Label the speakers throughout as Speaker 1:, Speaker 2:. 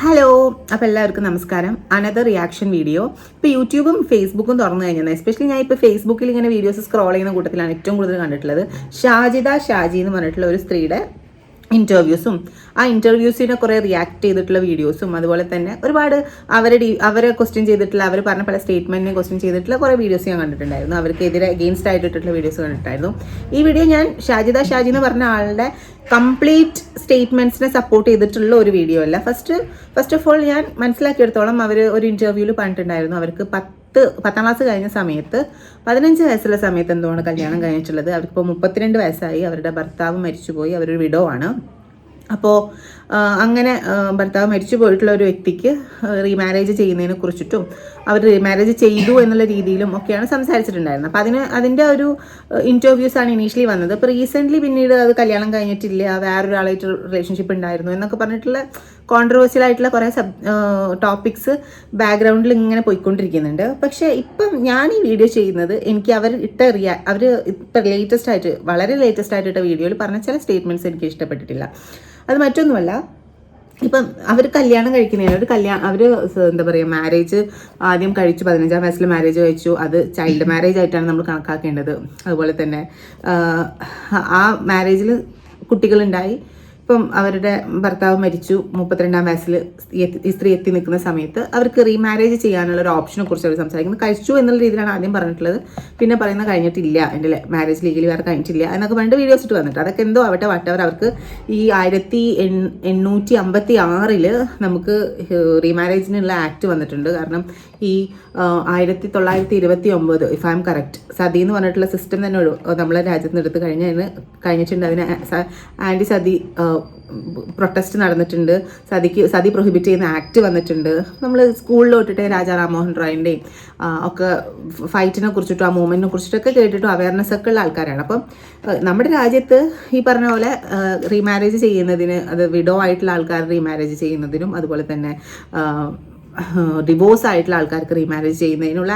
Speaker 1: Hello അപ്പോൾ എല്ലാവർക്കും നമസ്കാരം. അനദർ റിയാക്ഷൻ വീഡിയോ ഇപ്പോൾ യൂട്യൂബും ഫേസ്ബുക്കും തുറന്നു കഴിഞ്ഞാൽ എസ്പെഷ്യലി ഞാൻ ഇപ്പോൾ ഫേസ്ബുക്കിൽ ഇങ്ങനെ വീഡിയോസ് സ്ക്രോൾ ചെയ്യുന്ന കൂട്ടത്തിലാണ് ഏറ്റവും കൂടുതൽ കണ്ടിട്ടുള്ളത്. ഷാജിദ ഷാജി എന്ന് പറഞ്ഞിട്ടുള്ള ഒരു സ്ത്രീയുടെ ഇന്റർവ്യൂസും ആ ഇന്റർവ്യൂസിനെ കുറേ റിയാക്ട് ചെയ്തിട്ടുള്ള വീഡിയോസും അതുപോലെ തന്നെ ഒരുപാട് അവരുടെ അവരെ ക്വസ്റ്റ്യൻ ചെയ്തിട്ടുള്ള അവർ പറഞ്ഞ പല സ്റ്റേറ്റ്മെന്റിനെ ക്വസ്റ്റ്യൻ ചെയ്തിട്ടുള്ള കുറേ വീഡിയോസ് ഞാൻ കണ്ടിട്ടുണ്ടായിരുന്നു. അവർക്കെതിരെ അഗെയിൻസ്റ്റ് ആയിട്ടുള്ള വീഡിയോസ് കണ്ടിട്ടുണ്ടായിരുന്നു. ഈ വീഡിയോ ഞാൻ ഷാജിദ ഷാജി എന്ന് പറഞ്ഞ ആളുടെ കംപ്ലീറ്റ് സ്റ്റേറ്റ്മെന്റ്സിനെ സപ്പോർട്ട് ചെയ്തിട്ടുള്ള ഒരു വീഡിയോ അല്ല. ഫസ്റ്റ് ഫസ്റ്റ് ഓഫ് ഓൾ ഞാൻ മനസ്സിലാക്കിയെടുത്തോളം അവർ ഒരു ഇന്റർവ്യൂവിൽ പറഞ്ഞിട്ടുണ്ടായിരുന്നു. അവർക്ക് പത്ത് പത്താം ക്ലാസ് കഴിഞ്ഞ സമയത്ത് പതിനഞ്ച് വയസ്സുള്ള സമയത്ത് എന്തുകൊണ്ട് കല്യാണം കഴിഞ്ഞിട്ടുള്ളത്? അവർക്കിപ്പോൾ മുപ്പത്തിരണ്ട് വയസ്സായി. അവരുടെ ഭർത്താവ് മരിച്ചുപോയി. അവരൊരു വിഡോ ആണ്. അപ്പോൾ അങ്ങനെ ഭർത്താവ് മരിച്ചു പോയിട്ടുള്ള ഒരു വ്യക്തിക്ക് റീമാരേജ് ചെയ്യുന്നതിനെ കുറിച്ചിട്ടും അവർ റീമാരേജ് ചെയ്തു എന്നുള്ള രീതിയിലും ഒക്കെയാണ് സംസാരിച്ചിട്ടുണ്ടായിരുന്നത്. അപ്പോൾ അതിന് അതിന്റെ ഒരു ഇന്റർവ്യൂസ് ആണ് ഇനീഷ്യലി വന്നത്. അപ്പോൾ റീസെന്റ്ലി പിന്നീട് അത് കല്യാണം കഴിഞ്ഞിട്ടില്ല വേറൊരാളായിട്ട് റിലേഷൻഷിപ്പ് ഉണ്ടായിരുന്നു എന്നൊക്കെ പറഞ്ഞിട്ടുള്ള കോൺട്രവേഴ്സ്യൽ ആയിട്ടുള്ള കുറേ സബ് ടോപ്പിക്സ് ബാക്ക്ഗ്രൗണ്ടിൽ ഇങ്ങനെ പോയിക്കൊണ്ടിരിക്കുന്നുണ്ട്. പക്ഷേ ഇപ്പം ഞാൻ ഈ വീഡിയോ ചെയ്യുന്നത് എനിക്ക് അവർ ഇട്ട റിയാ അവർ ഇപ്പം ലേറ്റസ്റ്റ് ആയിട്ട് വളരെ ലേറ്റസ്റ്റ് ആയിട്ട് ഇട്ട വീഡിയോയിൽ പറഞ്ഞ ചില സ്റ്റേറ്റ്മെന്റ്സ് എനിക്ക് ഇഷ്ടപ്പെട്ടിട്ടില്ല. അത് മറ്റൊന്നുമല്ല. ഇപ്പം അവർ കല്യാണം കഴിക്കുന്നതിന് ഒരു കല്യാണം അവർ എന്താ പറയുക മാരേജ് ആദ്യം കഴിച്ചു പതിനഞ്ചാം വയസ്സിൽ മാരേജ് കഴിച്ചു. അത് ചൈൽഡ് മാരേജ് ആയിട്ടാണ് നമ്മൾ കണക്കാക്കേണ്ടത്. അതുപോലെ തന്നെ ആ മാരേജിൽ കുട്ടികളുണ്ടായി. ഇപ്പം അവരുടെ ഭർത്താവ് മരിച്ചു മുപ്പത്തിരണ്ടാം വയസ്സിൽ ഈ സ്ത്രീ എത്തി നിൽക്കുന്ന സമയത്ത് അവർക്ക് റീമാരേജ് ചെയ്യാനുള്ള ഒരു ഓപ്ഷനെ കുറിച്ച് അവർ സംസാരിക്കുന്നത് കഴിച്ചു എന്നുള്ള രീതിയിലാണ് ആദ്യം പറഞ്ഞിട്ടുള്ളത്. പിന്നെ പറയുന്ന കഴിഞ്ഞിട്ടില്ല എന്റെ മാരേജ് ലീഗലി വേറെ കഴിഞ്ഞിട്ടില്ല എന്നൊക്കെ പറഞ്ഞിട്ട് വീഡിയോസ് ഇട്ട് വന്നിട്ട്. അതൊക്കെ എന്തോ ആവട്ടെ വട്ടവർ അവർക്ക് ഈ ആയിരത്തി എണ്ണൂറ്റി അമ്പത്തി ആറിൽ നമുക്ക് റീമാരേജിനുള്ള ആക്ട് വന്നിട്ടുണ്ട്. കാരണം ഈ ആയിരത്തി തൊള്ളായിരത്തി ഇരുപത്തി ഒമ്പത് if I am correct sati എന്ന് പറഞ്ഞിട്ടുള്ള സിസ്റ്റം തന്നെ നമ്മളെ രാജ്യത്ത് നിന്ന് എടുത്ത് കഴിഞ്ഞ് കഴിഞ്ഞിട്ടുണ്ട് അതിന് ആന്റി സതി പ്രൊട്ടസ്റ്റ് നടന്നിട്ടുണ്ട്. സതിക്ക് സതി പ്രൊഹിബിറ്റ് ചെയ്യുന്ന ആക്ട് വന്നിട്ടുണ്ട്. നമ്മൾ സ്കൂളിൽ തൊട്ടിട്ട് രാജാ രാമോഹൻ റോയിന്റെയും ഒക്കെ ഫൈറ്റിനെ കുറിച്ചിട്ടും ആ മൂവ്മെന്റിനെ കുറിച്ചിട്ടൊക്കെ കേട്ടിട്ടും അവയർനെസ് ഒക്കെ ഉള്ള ആൾക്കാരാണ്. അപ്പം നമ്മുടെ രാജ്യത്ത് ഈ പറഞ്ഞ പോലെ റീമാരേജ് ചെയ്യുന്നതിന് അത് വിഡോ ആയിട്ടുള്ള ആൾക്കാർ റീമാരേജ് ചെയ്യുന്നതിനും അതുപോലെ തന്നെ ഡിവോഴ്സ് ആയിട്ടുള്ള ആൾക്കാർക്ക് റീമാരേജ് ചെയ്യുന്നതിനുള്ള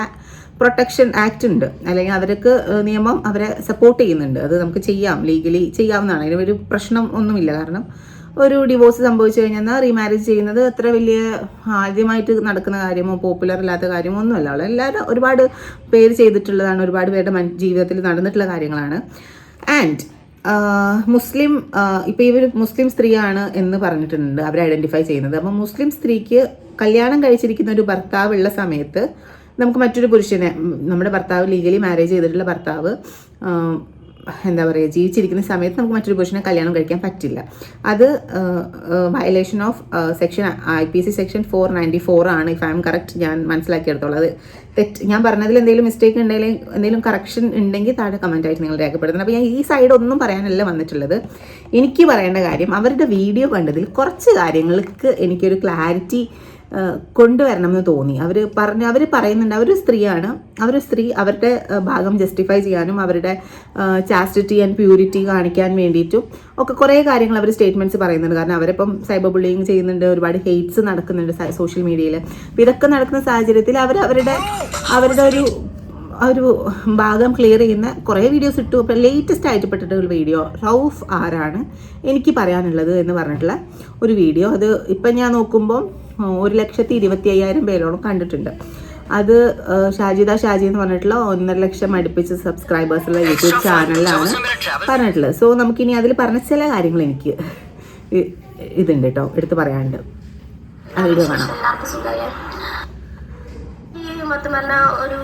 Speaker 1: പ്രൊട്ടക്ഷൻ ആക്ട് ഉണ്ട്. അല്ലെങ്കിൽ അവർക്ക് നിയമം അവരെ സപ്പോർട്ട് ചെയ്യുന്നുണ്ട്. അത് നമുക്ക് ചെയ്യാം. ലീഗലി ചെയ്യാവുന്നതാണ്. അതിന് ഒരു പ്രശ്നം ഒന്നുമില്ല. കാരണം ഒരു ഡിവോഴ്സ് സംഭവിച്ചു കഴിഞ്ഞാൽ റീമാരേജ് ചെയ്യുന്നത് അത്ര വലിയ ആദ്യമായിട്ട് നടക്കുന്ന കാര്യമോ പോപ്പുലർ അല്ലാത്ത കാര്യമോ ഒന്നുമല്ല. അവൾ എല്ലാവരും ഒരുപാട് പേര് ചെയ്തിട്ടുള്ളതാണ്. ഒരുപാട് പേരുടെ ജീവിതത്തിൽ നടന്നിട്ടുള്ള കാര്യങ്ങളാണ്. ആൻഡ് മുസ്ലിം ഇപ്പോൾ ഇവർ മുസ്ലിം സ്ത്രീയാണ് എന്ന് പറഞ്ഞിട്ടുണ്ട് അവർ ഐഡന്റിഫൈ ചെയ്യുന്നത്. അപ്പോൾ മുസ്ലിം സ്ത്രീക്ക് കല്യാണം കഴിച്ചിരിക്കുന്ന ഒരു ഭർത്താവുള്ള സമയത്ത് നമുക്ക് മറ്റൊരു പുരുഷനെ നമ്മുടെ ഭർത്താവ് ലീഗലി മാരേജ് ചെയ്തിട്ടുള്ള ഭർത്താവ് എന്താ പറയുക ജീവിച്ചിരിക്കുന്ന സമയത്ത് നമുക്ക് മറ്റൊരു പുരുഷനെ കല്യാണം കഴിക്കാൻ പറ്റില്ല. അത് violation of section I P C section four ninety four ആണ് ഇഫ് ഐ എം കറക്റ്റ് ഞാൻ മനസ്സിലാക്കിയെടുത്തോളൂ. അത് തെറ്റ് ഞാൻ പറഞ്ഞതിൽ എന്തെങ്കിലും മിസ്റ്റേക്ക് ഉണ്ടെങ്കിൽ എന്തെങ്കിലും കറക്ഷൻ ഉണ്ടെങ്കിൽ താഴെ കമന്റായിട്ട് നിങ്ങൾ രേഖപ്പെടുത്തണം. അപ്പോൾ ഞാൻ ഈ സൈഡ് ഒന്നും പറയാനല്ല വന്നിട്ടുള്ളത്. എനിക്ക് പറയേണ്ട കാര്യം അവരുടെ വീഡിയോ കണ്ടതിൽ കുറച്ച് കാര്യങ്ങൾക്ക് എനിക്കൊരു ക്ലാരിറ്റി ഏഹ് കൊണ്ടുവരണം എന്ന് തോന്നി. അവർ പറഞ്ഞ് അവർ പറയുന്നുണ്ട് അവർ സ്ത്രീയാണ്. അവരൊരു സ്ത്രീ അവരുടെ ഭാഗം ജസ്റ്റിഫൈ ചെയ്യാനും അവരുടെ ചാസ്റ്റിറ്റി ആൻഡ് പ്യൂരിറ്റി കാണിക്കാൻ വേണ്ടിയിട്ടും ഒക്കെ കുറേ കാര്യങ്ങൾ അവർ സ്റ്റേറ്റ്മെന്റ്സ് പറയുന്നുണ്ട്. കാരണം അവരിപ്പം സൈബർ ബുള്ളിങ് ചെയ്യുന്നുണ്ട് ഒരുപാട് ഹെയ്റ്റ്സ് നടക്കുന്നുണ്ട് സോഷ്യൽ മീഡിയയിൽ അപ്പോൾ ഇതൊക്കെ നടക്കുന്ന സാഹചര്യത്തിൽ അവർ അവരുടെ അവരുടെ ഒരു ഒരു ഭാഗം ക്ലിയർ ചെയ്യുന്ന കുറേ വീഡിയോസ് ഇട്ടു. അപ്പോൾ ലേറ്റസ്റ്റ് ആയിട്ട് പെട്ടിട്ട് ഒരു വീഡിയോ റൌഫ് ആരാണ്? എനിക്ക് പറയാനുള്ളത് എന്ന് പറഞ്ഞിട്ടുള്ള ഒരു വീഡിയോ അത് ഇപ്പം ഞാൻ നോക്കുമ്പോൾ ഒരു ലക്ഷത്തി ഇരുപത്തി അയ്യായിരം പേരോളം കണ്ടിട്ടുണ്ട്. അത് ഷാജിദ ഷാജി എന്ന് പറഞ്ഞിട്ടുള്ള ഒന്നര ലക്ഷം അടുപ്പിച്ച് സബ്സ്ക്രൈബേഴ്സുള്ള യൂട്യൂബ് ചാനലിലാണ് പറഞ്ഞിട്ടുള്ളത്. സോ നമുക്കിനി അതിൽ പറഞ്ഞ ചില കാര്യങ്ങൾ എനിക്ക് ഇതുണ്ട് കേട്ടോ. എടുത്ത് പറയാനുണ്ട്. കാണാം.
Speaker 2: ഒരു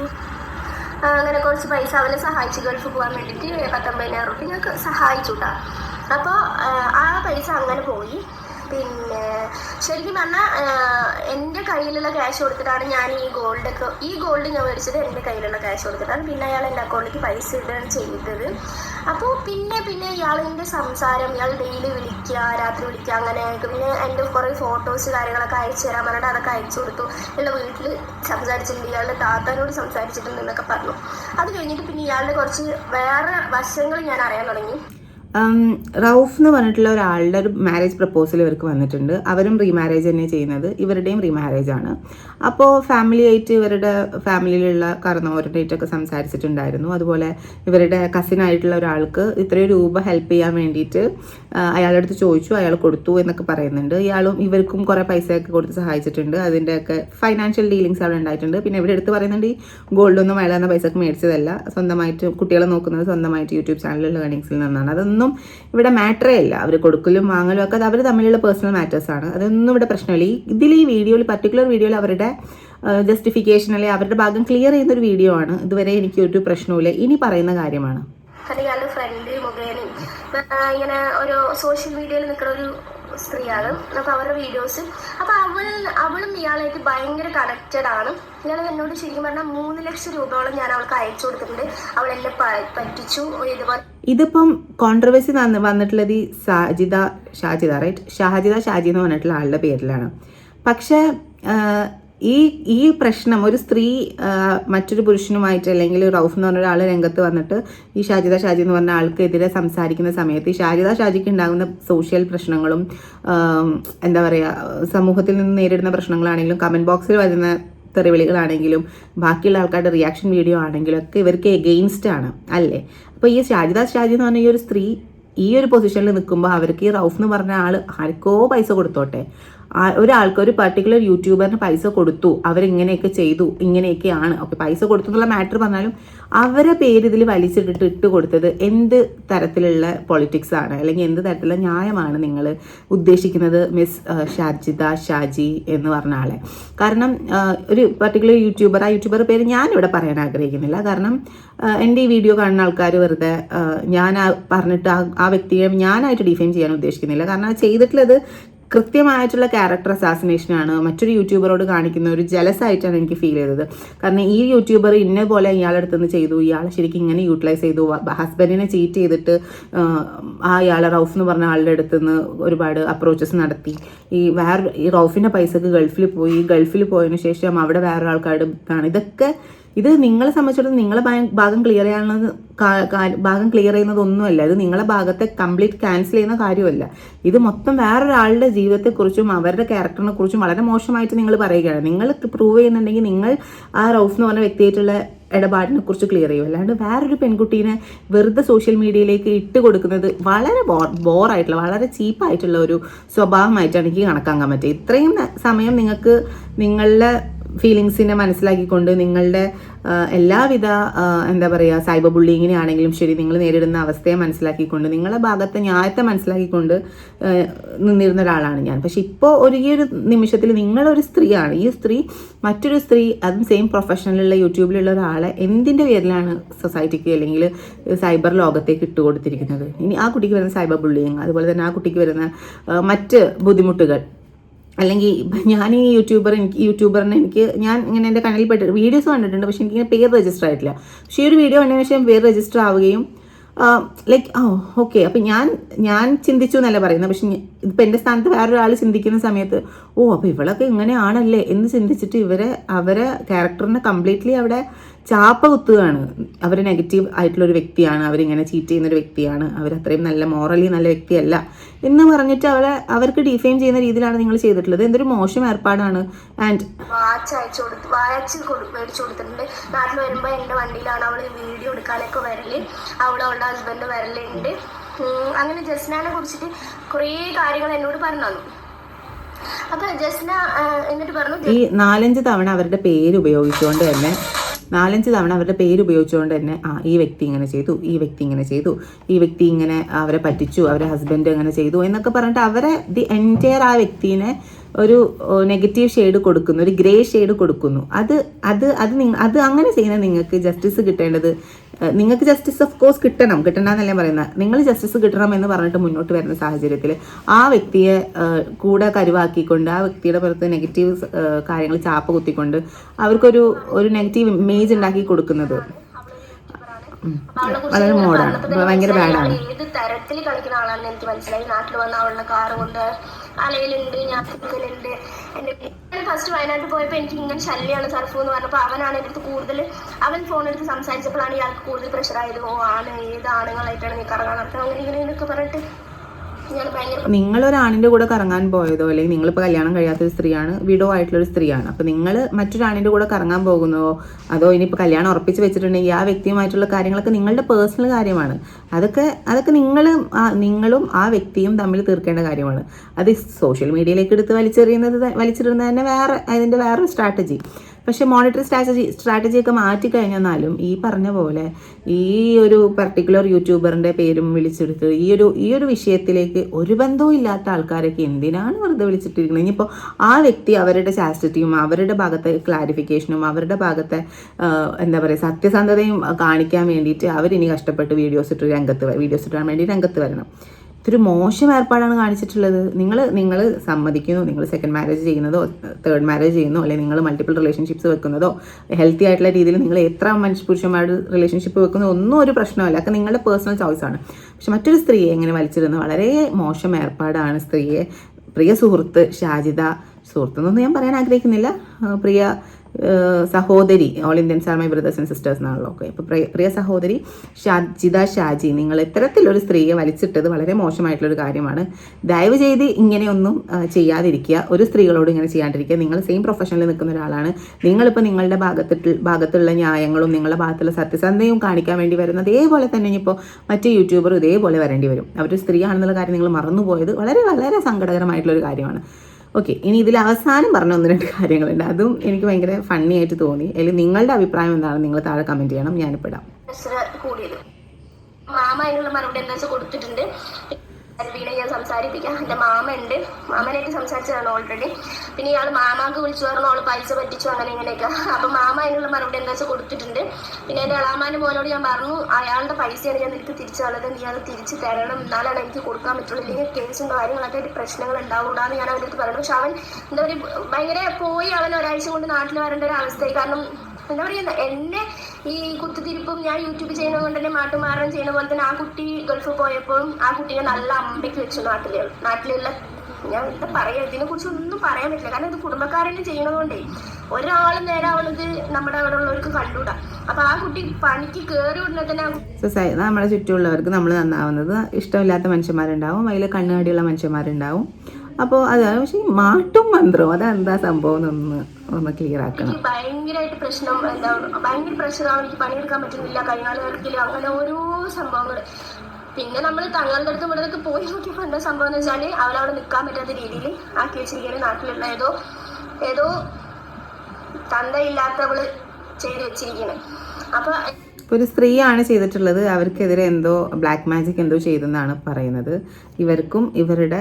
Speaker 2: അങ്ങനെ കുറച്ച് പൈസ അവനെ സഹായിച്ചു ഗൾഫ് പോകാൻ വേണ്ടിയിട്ട് പത്തൊമ്പതിനായിരം റുപ്യ ഞങ്ങൾക്ക് സഹായിച്ചു കേട്ടോ അപ്പോൾ ആ പൈസ അങ്ങനെ പോയി. പിന്നെ ശരിക്കും പറഞ്ഞാൽ എന്റെ കയ്യിലുള്ള ക്യാഷ് കൊടുത്തിട്ടാണ് ഞാൻ ഈ ഗോൾഡൊക്കെ ഈ ഗോൾഡ് ഞാൻ മേടിച്ചത് എന്റെ കയ്യിലുള്ള ക്യാഷ് കൊടുത്തിട്ടാണ്. പിന്നെ അയാൾ എന്റെ അക്കൗണ്ടിലേക്ക് പൈസ ഇടുകയാണ് ചെയ്തത്. അപ്പോൾ പിന്നെ പിന്നെ ഇയാളിന്റെ സംസാരം ഇയാൾ ഡെയിലി വിളിക്കുക രാത്രി വിളിക്കുക അങ്ങനെ പിന്നെ എന്റെ കുറേ ഫോട്ടോസ് കാര്യങ്ങളൊക്കെ അയച്ചു തരാൻ പറഞ്ഞിട്ട് അതൊക്കെ അയച്ചു കൊടുത്തു. ഇയാളുടെ വീട്ടിൽ സംസാരിച്ചിട്ടുണ്ട്. ഇയാളുടെ താത്താനോട് സംസാരിച്ചിട്ടുണ്ട് എന്നൊക്കെ പറഞ്ഞു. അത് കഴിഞ്ഞിട്ട് പിന്നെ ഇയാളുടെ കുറച്ച് വേറെ വശങ്ങൾ ഞാൻ അറിയാൻ തുടങ്ങി.
Speaker 1: റൌഫ് എന്ന് പറഞ്ഞിട്ടുള്ള ഒരാളുടെ ഒരു മാരേജ് പ്രപ്പോസൽ ഇവർക്ക് വന്നിട്ടുണ്ട്. അവരും റീമാരേജ് തന്നെ ചെയ്യുന്നത്. ഇവരുടെയും റീമാരേജ് ആണ്. അപ്പോൾ ഫാമിലി ആയിട്ട് ഇവരുടെ ഫാമിലിയിലുള്ള കാരണവരുടെയായിട്ടൊക്കെ സംസാരിച്ചിട്ടുണ്ടായിരുന്നു. അതുപോലെ ഇവരുടെ കസിൻ ആയിട്ടുള്ള ഒരാൾക്ക് ഇത്രയും രൂപ ഹെൽപ്പ് ചെയ്യാൻ വേണ്ടിയിട്ട് അയാളുടെ അടുത്ത് ചോദിച്ചു അയാൾ കൊടുത്തു എന്നൊക്കെ പറയുന്നുണ്ട്. ഇയാളും ഇവർക്കും കുറേ പൈസയൊക്കെ കൊടുത്ത് സഹായിച്ചിട്ടുണ്ട്. അതിന്റെയൊക്കെ ഫൈനാൻഷ്യൽ ഡീലിങ്സ് അവിടെ ഉണ്ടായിട്ടുണ്ട്. പിന്നെ ഇവിടെ എടുത്ത് പറയുന്നുണ്ട് ഈ ഗോൾഡൊന്നും അയാൾ എന്ന പൈസക്ക് മേടിച്ചതല്ല. സ്വന്തമായിട്ട് കുട്ടികളെ നോക്കുന്നത് സ്വന്തമായിട്ട് യൂട്യൂബ് ചാനലിലുള്ള ഏണിങ്സിൽ നിന്നാണ്. അതൊന്നും ഇവിടെ മാറ്ററേ അല്ല. അവർ കൊടുക്കലും വാങ്ങലും ഒക്കെ അത് അവർ തമ്മിലുള്ള പേഴ്സണൽ മാറ്റേഴ്സ് ആണ്. അതൊന്നും ഇവിടെ പ്രശ്നമില്ല. ഈ ഇതിൽ ഈ വീഡിയോയിൽ പർട്ടിക്കുലർ വീഡിയോയിൽ അവരുടെ ജസ്റ്റിഫിക്കേഷൻ അല്ലെങ്കിൽ അവരുടെ ഭാഗം ക്ലിയർ ചെയ്യുന്ന ഒരു വീഡിയോ ആണ്. ഇതുവരെ എനിക്ക് ഒരു പ്രശ്നവുമില്ല. ഇനി പറയുന്ന കാര്യമാണ്.
Speaker 2: ഫ്രണ്ട് മുഖേന ഇങ്ങനെ ഒരു സോഷ്യൽ മീഡിയയിൽ നിൽക്കുന്ന ഒരു സ്ത്രീയാണ്. അപ്പോൾ അവരുടെ വീഡിയോസ് അപ്പോൾ അവൾ അവളും ഇയാളായിട്ട് ഭയങ്കര കണക്റ്റഡ് ആണ്. ഇയാൾ എന്നോട് ശരിക്കും പറഞ്ഞാൽ മൂന്ന് ലക്ഷം രൂപയോളം ഞാൻ അവൾക്ക് അയച്ചു കൊടുത്തിട്ടുണ്ട്. അവൾ എന്നെ പറ്റിച്ചു. ഇതുപോലെ
Speaker 1: ഇതിപ്പം കോൺട്രവേഴ്സി വന്നിട്ടുള്ളത് ഈ സാജിദ ഷാജിദ റൈറ്റ് ഷാജിദ ഷാജി എന്ന് പറഞ്ഞിട്ടുള്ള ആളുടെ പേരിലാണ്. പക്ഷേ ഈ ഈ പ്രശ്നം ഒരു സ്ത്രീ മറ്റൊരു പുരുഷനുമായിട്ട് അല്ലെങ്കിൽ റൌഫ് എന്ന് പറഞ്ഞ ഒരാൾ രംഗത്ത് വന്നിട്ട് ഈ ഷാജിദ ഷാജി എന്ന് പറഞ്ഞ ആൾക്കെതിരെ സംസാരിക്കുന്ന സമയത്ത് ഈ ഷാജിദ ഷാജിക്ക് ഉണ്ടാകുന്ന സോഷ്യൽ പ്രശ്നങ്ങളും എന്താ പറയുക സമൂഹത്തിൽ നിന്ന് നേരിടുന്ന പ്രശ്നങ്ങളാണെങ്കിലും കമന്റ് ബോക്സിൽ വരുന്ന തെറിവിളികളാണെങ്കിലും ബാക്കിയുള്ള ആൾക്കാരുടെ റിയാക്ഷൻ വീഡിയോ ആണെങ്കിലും ഒക്കെ ഇവർക്ക് എഗെയിൻസ്റ്റ് ആണ് അല്ലേ? അപ്പോൾ ഈ ഷാജിദ ഷാജി എന്ന് പറഞ്ഞ ഈ ഒരു സ്ത്രീ ഈ ഒരു പൊസിഷനിൽ നിൽക്കുമ്പോൾ അവർക്ക് ഈ റൌഫ് എന്ന് പറഞ്ഞ ആൾ ആർക്കോ പൈസ കൊടുത്തോട്ടെ? ഒരാൾക്ക് ഒരു പർട്ടിക്കുലർ യൂട്യൂബറിന് പൈസ കൊടുത്തു. അവരിങ്ങനെയൊക്കെ ചെയ്തു. ഇങ്ങനെയൊക്കെയാണ്. ഓക്കെ പൈസ കൊടുത്തു എന്നുള്ള മാറ്റർ പറഞ്ഞാലും അവരെ പേര് ഇതിൽ വലിച്ചിട്ടിട്ട് ഇട്ട് കൊടുത്തത് എന്ത് തരത്തിലുള്ള പൊളിറ്റിക്സ് ആണ്? അല്ലെങ്കിൽ എന്ത് തരത്തിലുള്ള ന്യായമാണ് നിങ്ങൾ ഉദ്ദേശിക്കുന്നത് മിസ് ഷാജിദ ഷാജി എന്ന് പറഞ്ഞ ആളെ? കാരണം ഒരു പർട്ടിക്കുലർ യൂട്യൂബർ ആ യൂട്യൂബർ പേര് ഞാനിവിടെ പറയാൻ ആഗ്രഹിക്കുന്നില്ല. കാരണം എന്റെ ഈ വീഡിയോ കാണുന്ന ആൾക്കാർ വെറുതെ ഞാൻ പറഞ്ഞിട്ട് ആ വ്യക്തിയെ ഞാനായിട്ട് ഡിഫൈൻ ചെയ്യാൻ ഉദ്ദേശിക്കുന്നില്ല. കാരണം ചെയ്തിട്ടുള്ളത് കൃത്യമായിട്ടുള്ള ക്യാരക്ടർ അസാസിനേഷൻ ആണ് മറ്റൊരു യൂട്യൂബറോട് കാണിക്കുന്ന ഒരു ജലസ് ആയിട്ടാണ് എനിക്ക് ഫീൽ ചെയ്തത്. കാരണം ഈ യൂട്യൂബർ ഇന്ന പോലെ ഇയാളെടുത്ത് നിന്ന് ചെയ്തു ഇയാൾ ശരിക്കും ഇങ്ങനെ യൂട്ടിലൈസ് ചെയ്തു. ഹസ്ബൻഡിനെ ചീറ്റ് ചെയ്തിട്ട് ആ, ഇയാളെ റൌഫ് എന്ന് പറഞ്ഞ ആളുടെ അടുത്ത് നിന്ന് ഒരുപാട് അപ്രോച്ചസ് നടത്തി. ഈ വേറെ ഈ റൌഫിന്റെ പൈസക്ക് ഗൾഫിൽ പോയി ഗൾഫിൽ പോയതിനു ശേഷം അവിടെ വേറെ ആൾക്കാരുടെ ആണ് ഇതൊക്കെ ഇത് നിങ്ങളെ സംബന്ധിച്ചിടത്തോളം നിങ്ങളെ ഭാഗം ക്ലിയർ ചെയ്യാനുള്ളത് ഭാഗം ക്ലിയർ ചെയ്യുന്നത് ചെയ്യുന്നതൊന്നുമല്ല. ഇത് നിങ്ങളെ ഭാഗത്തെ കംപ്ലീറ്റ് ക്യാൻസൽ ചെയ്യുന്ന കാര്യമല്ല. ഇത് മൊത്തം വേറൊരാളുടെ ജീവിതത്തെക്കുറിച്ചും അവരുടെ ക്യാരക്ടറിനെ കുറിച്ചും വളരെ മോശമായിട്ട് നിങ്ങൾ പറയുകയാണ്. നിങ്ങൾ പ്രൂവ് ചെയ്യുന്നുണ്ടെങ്കിൽ നിങ്ങൾ ആ റൌഫ് എന്ന് പറഞ്ഞ വ്യക്തിയായിട്ടുള്ള ഇടപാടിനെ കുറിച്ച് ക്ലിയർ ചെയ്യും അല്ലാണ്ട് വേറൊരു പെൺകുട്ടീനെ വെറുതെ സോഷ്യൽ മീഡിയയിലേക്ക് ഇട്ട് കൊടുക്കുന്നത് വളരെ ബോർ ബോറായിട്ടുള്ള വളരെ ചീപ്പായിട്ടുള്ള ഒരു സ്വഭാവമായിട്ടാണ് എനിക്ക് കണക്കാക്കാൻ പറ്റുക. ഇത്രയും സമയം നിങ്ങൾക്ക് നിങ്ങളുടെ ഫീലിങ്സിനെ മനസ്സിലാക്കിക്കൊണ്ട് നിങ്ങളുടെ എല്ലാവിധ എന്താ പറയുക സൈബർ ബുള്ളിങ്ങിനെ ആണെങ്കിലും ശരി നിങ്ങൾ നേരിടുന്ന അവസ്ഥയെ മനസ്സിലാക്കിക്കൊണ്ട് നിങ്ങളുടെ ഭാഗത്തെ ന്യായത്തെ മനസ്സിലാക്കിക്കൊണ്ട് നിന്നിരുന്ന ഒരാളാണ് ഞാൻ. പക്ഷെ ഇപ്പോൾ ഒരു ഈ ഒരു നിമിഷത്തിൽ നിങ്ങളൊരു സ്ത്രീയാണ്. ഈ സ്ത്രീ മറ്റൊരു സ്ത്രീ അതും സെയിം പ്രൊഫഷനിലുള്ള യൂട്യൂബിലുള്ള ഒരാളെ എന്തിന്റെ പേരിലാണ് സൊസൈറ്റിക്ക് അല്ലെങ്കിൽ സൈബർ ലോകത്തേക്ക് ഇട്ടുകൊടുത്തിരിക്കുന്നത് ഇനി ആ കുട്ടിക്ക് വരുന്ന സൈബർ ബുള്ളിങ് അതുപോലെ തന്നെ ആ കുട്ടിക്ക് വരുന്ന മറ്റ് ബുദ്ധിമുട്ടുകൾ അല്ലെങ്കിൽ ഞാൻ ഈ യൂട്യൂബർ എനിക്ക് യൂട്യൂബറിനെ എനിക്ക് ഞാൻ ഇങ്ങനെ എന്റെ കണ്ണിൽ പെട്ട് വീഡിയോസ് കണ്ടിട്ടുണ്ട് പക്ഷെ എനിക്കിങ്ങനെ പേര് രജിസ്റ്റർ ആയിട്ടില്ല. പക്ഷേ ഈ ഒരു വീഡിയോ കണ്ടതിന് ശേഷം പേര് രജിസ്റ്റർ ആവുകയും ലൈക്ക് ഓ ഓക്കെ അപ്പം ഞാൻ ഞാൻ ചിന്തിച്ചു എന്നല്ല പറയുന്നത്. പക്ഷെ ഇപ്പം എന്റെ സ്ഥാനത്ത് വേറൊരാൾ ചിന്തിക്കുന്ന സമയത്ത് ഓ അപ്പോൾ ഇവളൊക്കെ ഇങ്ങനെയാണല്ലേ എന്ന് ചിന്തിച്ചിട്ട് ഇവരെ അവരെ ക്യാരക്ടറിനെ കംപ്ലീറ്റ്ലി അവിടെ ചാപ്പ കുത്തുകയാണ്. അവർ നെഗറ്റീവ് ആയിട്ടുള്ള ഒരു വ്യക്തിയാണ്. അവരിങ്ങനെ ചീറ്റ് ചെയ്യുന്ന ഒരു വ്യക്തിയാണ്. അവർ അത്രയും നല്ല മോറലി നല്ല വ്യക്തിയല്ല എന്ന് പറഞ്ഞിട്ട് അവരെ അവർക്ക് ഡിഫൈൻ ചെയ്യുന്ന രീതിയിലാണ് നിങ്ങൾ ചെയ്തിട്ടുള്ളത്. എന്തൊരു മോശം ഏർപ്പാടാണ്. ആൻഡ്
Speaker 2: വാച്ച് അയച്ചു കൊടുത്ത് വാച്ച് മേടിച്ചു കൊടുത്തിട്ടുണ്ട്. നാട്ടിൽ വരുമ്പോൾ എന്റെ വണ്ടിയിലാണ് അവൾ വീഡിയോ എടുക്കാനൊക്കെ വരൽ. അവൾ അവളുടെ ഹസ്ബൻഡ് വരലുണ്ട്. അങ്ങനെ ജസ്നാനെ കുറിച്ചിട്ട് കുറേ കാര്യങ്ങൾ എന്നോട് പറഞ്ഞു തന്നു. അപ്പം ജസ്ന എന്നിട്ട് പറഞ്ഞു
Speaker 1: ഈ നാലഞ്ച് തവണ അവരുടെ പേര് ഉപയോഗിച്ചുകൊണ്ട് തന്നെ നാലഞ്ച് തവണ അവരുടെ പേര് ഉപയോഗിച്ചുകൊണ്ട് തന്നെ ആ ഈ വ്യക്തി ഇങ്ങനെ ചെയ്തു ഈ വ്യക്തി ഇങ്ങനെ ചെയ്തു ഈ വ്യക്തി ഇങ്ങനെ അവരെ പറ്റിച്ചു അവരെ ഹസ്ബൻഡ് അങ്ങനെ ചെയ്തു എന്നൊക്കെ പറഞ്ഞിട്ട് അവരെ ദി എന്റയർ ആ വ്യക്തിനെ ഒരു നെഗറ്റീവ് ഷെയ്ഡ് കൊടുക്കുന്നു ഒരു ഗ്രേ ഷെയ്ഡ് കൊടുക്കുന്നു. അത് അത് അത് അത് അങ്ങനെ ചെയ്യുന്ന നിങ്ങൾക്ക് ജസ്റ്റിസ് കിട്ടേണ്ടത് നിങ്ങൾക്ക് ജസ്റ്റിസ് ഓഫ് കോഴ്സ് കിട്ടണം. കിട്ടണമെന്നല്ല പറയുന്നത്. നിങ്ങൾ ജസ്റ്റിസ് കിട്ടണം എന്ന് പറഞ്ഞിട്ട് മുന്നോട്ട് വരുന്ന സാഹചര്യത്തിൽ ആ വ്യക്തിയെ കൂടെ കരുവാക്കിക്കൊണ്ട് ആ വ്യക്തിയുടെ പുറത്ത് നെഗറ്റീവ് കാര്യങ്ങൾ ചാപ്പ് കുത്തിക്കൊണ്ട് അവർക്കൊരു ഒരു നെഗറ്റീവ് ഇമേജ് ഉണ്ടാക്കി കൊടുക്കുന്നത്. വളരെ മോഡാണ്. ഭയങ്കര ബാഡാണ്
Speaker 2: ഏത് തരത്തിൽ കളിക്കുന്ന ആളാണെന്ന് എനിക്ക് മനസ്സിലായി. നാട്ടിൽ വന്ന അവളുടെ കാറ് കൊണ്ട് അലയിലുണ്ട് ഞാൻ എന്റെ എന്റെ ഫസ്റ്റ് വയനാട്ടിൽ പോയപ്പോൾ എനിക്ക് ഇങ്ങനെ ശല്യമാണ് സർഫു എന്ന് പറഞ്ഞപ്പോൾ അവനാണ് എന്റെ അടുത്ത് കൂടുതൽ അവൻ ഫോൺ എടുത്ത് സംസാരിച്ചപ്പോഴാണ് ഇയാൾക്ക് കൂടുതൽ പ്രഷർ ആയത്. ഓ ആണ് ഏത് ആണുങ്ങളായിട്ടാണ് നീ കറങ്ങാൻ അർത്ഥം അങ്ങനെ ഇങ്ങനെ എന്നൊക്കെ പറഞ്ഞിട്ട്
Speaker 1: നിങ്ങളൊരാണിന്റെ കൂടെ കറങ്ങാൻ പോയതോ അല്ലെങ്കിൽ നിങ്ങളിപ്പോൾ കല്യാണം കഴിയാത്ത ഒരു സ്ത്രീയാണ് വിഡോ ആയിട്ടുള്ള ഒരു സ്ത്രീയാണ്. അപ്പോൾ നിങ്ങൾ മറ്റൊരാണിന്റെ കൂടെ കറങ്ങാൻ പോകുന്നതോ അതോ ഇനിയിപ്പോൾ കല്യാണം ഉറപ്പിച്ച് വെച്ചിട്ടുണ്ടെങ്കിൽ ആ വ്യക്തിയുമായിട്ടുള്ള കാര്യങ്ങളൊക്കെ നിങ്ങളുടെ പേഴ്സണൽ കാര്യമാണ്. അതൊക്കെ അതൊക്കെ നിങ്ങൾ നിങ്ങളും ആ വ്യക്തിയും തമ്മിൽ തീർക്കേണ്ട കാര്യമാണ്. അത് സോഷ്യൽ മീഡിയയിലേക്ക് എടുത്ത് വലിച്ചെറിയുന്നത് വലിച്ചെറിയുന്നത് തന്നെ വേറെ അതിന്റെ വേറൊരു സ്ട്രാറ്റജി. പക്ഷെ മോണിറ്ററി സ്ട്രാറ്റജി സ്ട്രാറ്റജിയൊക്കെ മാറ്റിക്കഴിഞ്ഞെന്നാലും ഈ പറഞ്ഞ പോലെ ഈ ഒരു പർട്ടിക്കുലർ യൂട്യൂബറിന്റെ പേരും വിളിച്ചെടുത്ത് ഈ ഒരു ഈ ഒരു വിഷയത്തിലേക്ക് ഒരു ബന്ധവും ഇല്ലാത്ത ആൾക്കാരൊക്കെ എന്തിനാണ് വെറുതെ വിളിച്ചിട്ടിരിക്കുന്നത്? ഇനിയിപ്പോൾ ആ വ്യക്തി അവരുടെ ചാസ്റ്റിറ്റിയും അവരുടെ ഭാഗത്തെ ക്ലാരിഫിക്കേഷനും അവരുടെ ഭാഗത്തെ എന്താ പറയുക സത്യസന്ധതയും കാണിക്കാൻ വേണ്ടിയിട്ട് അവരിനി കഷ്ടപ്പെട്ട് വീഡിയോസ് ഇട്ട് രംഗത്ത് വീഡിയോസ് ഇട്ടാൻ വേണ്ടി രംഗത്ത് വരണം. ഇതൊരു മോശം ഏർപ്പാടാണ് കാണിച്ചിട്ടുള്ളത്. നിങ്ങൾ നിങ്ങൾ സമ്മതിക്കുന്നു. നിങ്ങൾ സെക്കൻഡ് മാരേജ് ചെയ്യുന്നതോ തേർഡ് മാരേജ് ചെയ്യുന്നോ അല്ലെങ്കിൽ നിങ്ങൾ മൾട്ടിപ്പിൾ റിലേഷൻഷിപ്സ് വെക്കുന്നതോ ഹെൽത്തി ആയിട്ടുള്ള രീതിയിൽ നിങ്ങൾ എത്ര മനുഷ്യ പുരുഷന്മാരുടെ റിലേഷൻഷിപ്പ് വെക്കുന്നതോ ഒന്നും ഒരു പ്രശ്നമല്ല അത് നിങ്ങളുടെ പേഴ്സണൽ ചോയ്സാണ് പക്ഷെ മറ്റൊരു സ്ത്രീയെ എങ്ങനെ വലിച്ചിരുന്നത് വളരെ മോശം ഏർപ്പാടാണ് സ്ത്രീയെ. പ്രിയ സുഹൃത്ത് ഷാജിദ. സുഹൃത്തെന്നൊന്നും ഞാൻ പറയാൻ ആഗ്രഹിക്കുന്നില്ല. പ്രിയ സഹോദരി all Indian are my brothers and sisters എന്നാണല്ലോ. ഓക്കെ അപ്പോൾ പ്രിയ സഹോദരി ഷാജിത ഷാജി നിങ്ങൾ ഇത്തരത്തിലൊരു സ്ത്രീയെ വലിച്ചിട്ടത് വളരെ മോശമായിട്ടുള്ളൊരു കാര്യമാണ്. ദയവ് ചെയ്ത് ഇങ്ങനെയൊന്നും ചെയ്യാതിരിക്കുക. ഒരു സ്ത്രീകളോട് ഇങ്ങനെ ചെയ്യാണ്ടിരിക്കുക. നിങ്ങൾ സെയിം പ്രൊഫഷനിൽ നിൽക്കുന്ന ഒരാളാണ്. നിങ്ങളിപ്പോൾ നിങ്ങളുടെ ഭാഗത്തിട്ട് ഭാഗത്തുള്ള ന്യായങ്ങളും നിങ്ങളുടെ ഭാഗത്തുള്ള സത്യസന്ധയും കാണിക്കാൻ വേണ്ടി വരുന്ന അതേപോലെ തന്നെ ഇനിയിപ്പോൾ മറ്റ് യൂട്യൂബർ ഇതേപോലെ വരേണ്ടി വരും. അവർ സ്ത്രീയാണെന്നുള്ള കാര്യം നിങ്ങൾ മറന്നുപോയത് വളരെ വളരെ സങ്കടകരമായിട്ടുള്ളൊരു കാര്യമാണ്. ഓക്കെ ഇനി ഇതിൽ അവസാനം പറഞ്ഞ ഒന്ന് രണ്ട് കാര്യങ്ങളുണ്ട്. അതും എനിക്ക് ഭയങ്കര ഫണ്ണി ആയിട്ട് തോന്നി. അല്ലെങ്കിൽ നിങ്ങളുടെ അഭിപ്രായം എന്താണ്? നിങ്ങൾ താഴെ കമന്റ് ചെയ്യണം.
Speaker 2: കൂടിയത്. മാമ അതിനുള്ള മറുപടി എന്താ കൊടുത്തിട്ടുണ്ട്. വീണെ ഞാൻ സംസാരിപ്പിക്കാം. എന്റെ മാമ ഉണ്ട് മാമനായിട്ട് സംസാരിച്ചതാണ് ഓൾറെഡി പിന്നെ ഇയാൾ മാമാക്ക് വിളിച്ചു പറഞ്ഞു അവൾ പൈസ പറ്റിച്ചു അങ്ങനെ ഇങ്ങനെയൊക്കെ. അപ്പം മാമ അതിനുള്ള മറുപടി എന്താ വെച്ചാൽ കൊടുത്തിട്ടുണ്ട്. പിന്നെ എന്റെ ഇളാമാന്റെ മോനോട് ഞാൻ പറഞ്ഞു അയാളുടെ പൈസയാണ് ഞാൻ നിനക്ക് തിരിച്ചു തന്നത്. നീ അത് തിരിച്ച് തരണം. എന്നാലാണ് എനിക്ക് കൊടുക്കാൻ പറ്റുള്ളൂ. ഇല്ലെങ്കിൽ കേസും കാര്യങ്ങളൊക്കെ ആയിട്ട് പ്രശ്നങ്ങൾ ഉണ്ടാവൂടാന്ന് ഞാൻ അവരുടെ അടുത്ത് പറഞ്ഞു. പക്ഷെ അവൻ എന്താ പറയുക ഭയങ്കര പോയി അവൻ ഒരാഴ്ച കൊണ്ട് നാട്ടിൽ വരേണ്ട ഒരു അവസ്ഥയായി. കാരണം എന്താ പറയുക എന്നെ ഈ കുത്തിരിപ്പും ഞാൻ യൂട്യൂബ് ചെയ്യുന്നത് കൊണ്ട് തന്നെ മാട്ടുമാറം ചെയ്യുന്ന പോലെ തന്നെ ആ കുട്ടി ഗൾഫിൽ പോയപ്പോഴും ആ കുട്ടിയെ നല്ല അമ്പയ്ക്ക് വെച്ചു നാട്ടിൽ നാട്ടിലുള്ള ഞാൻ എന്താ പറയാ ഇതിനെ കുറിച്ച് ഒന്നും പറയാൻ പറ്റില്ല. കാരണം ഇത് കുടുംബക്കാരനെ ചെയ്യണതുകൊണ്ടേ ഒരാളും നേരാവണത് നമ്മുടെ അവിടെ ഉള്ളവർക്ക് കണ്ടുകൂടാ. അപ്പൊ ആ കുട്ടി പണിക്ക് കയറി ഉടനെ തന്നെ
Speaker 1: നമ്മുടെ ചുറ്റുമുള്ളവർക്ക് നമ്മൾ നന്നാവുന്നത് ഇഷ്ടമില്ലാത്ത മനുഷ്യന്മാരുണ്ടാവും. അതിൽ കണ്ണുകടിയുള്ള മനുഷ്യന്മാരുണ്ടാവും. അപ്പോൾ അതാണ് പക്ഷേ മാട്ടും മന്ത്രവും അതെന്താ സംഭവം എന്നൊന്ന് ഒന്ന് ക്ലിയർ ആക്കണം.
Speaker 2: ഭയങ്കരമായിട്ട് പ്രശ്നം എന്താ ഭയങ്കര പ്രശ്നമാണ് എനിക്ക് പണിയെടുക്കാൻ പറ്റുന്നില്ല. കൈകാല കളിക്കില്ല അങ്ങനെ ഓരോ സംഭവങ്ങൾ പിന്നെ നമ്മൾ തങ്ങളുടെ അടുത്ത് ഇവിടേക്ക് പോയി നോക്കിയപ്പോൾ എന്താ സംഭവം എന്ന് വെച്ചാൽ അവളവിടെ നിൽക്കാൻ പറ്റാത്ത രീതിയിൽ ആക്കി വെച്ചിരിക്കുകയാണ് നാട്ടിലുള്ള ഏതോ ഏതോ തന്തയില്ലാത്തവൾ ചെയ്ത് വെച്ചിരിക്കുന്നത് അപ്പൊ
Speaker 1: ഇപ്പോൾ ഒരു സ്ത്രീയാണ് ചെയ്തിട്ടുള്ളത്. അവർക്കെതിരെ എന്തോ ബ്ലാക്ക് മാജിക് എന്തോ ചെയ്തെന്നാണ് പറയുന്നത്. ഇവർക്കും ഇവരുടെ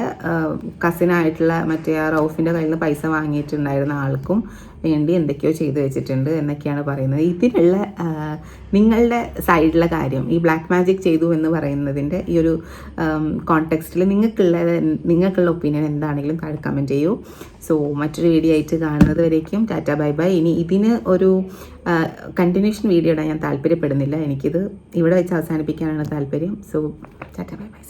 Speaker 1: കസിനായിട്ടുള്ള മറ്റേ ആ റൌഫിന്റെ കയ്യിൽ നിന്ന് പൈസ വാങ്ങിയിട്ടുണ്ടായിരുന്ന ആൾക്കും വേണ്ടി എന്തൊക്കെയോ ചെയ്തു വെച്ചിട്ടുണ്ട് എന്നൊക്കെയാണ് പറയുന്നത്. ഇതിനുള്ള നിങ്ങളുടെ സൈഡിലെ കാര്യം ഈ ബ്ലാക്ക് മാജിക് ചെയ്തു എന്ന് പറയുന്നതിന്റെ ഈ ഒരു കോണ്ടെക്സ്റ്റിൽ നിങ്ങൾക്കുള്ള നിങ്ങൾക്കുള്ള ഒപ്പീനിയൻ എന്താണെങ്കിലും താഴെ കമന്റ് ചെയ്യൂ. സോ മറ്റൊരു വീഡിയോ ആയിട്ട് കാണുന്നത് വരേക്കും. ടാറ്റ ബൈ ബൈ ഇനി ഇതിന് ഒരു കണ്ടിന്യൂഷൻ വീഡിയോ ഇടാൻ ഞാൻ താല്പര്യപ്പെടുന്നില്ല. എനിക്കിത് ഇവിടെ വെച്ച് അവസാനിപ്പിക്കാനാണ് താല്പര്യം. So Tata bye bye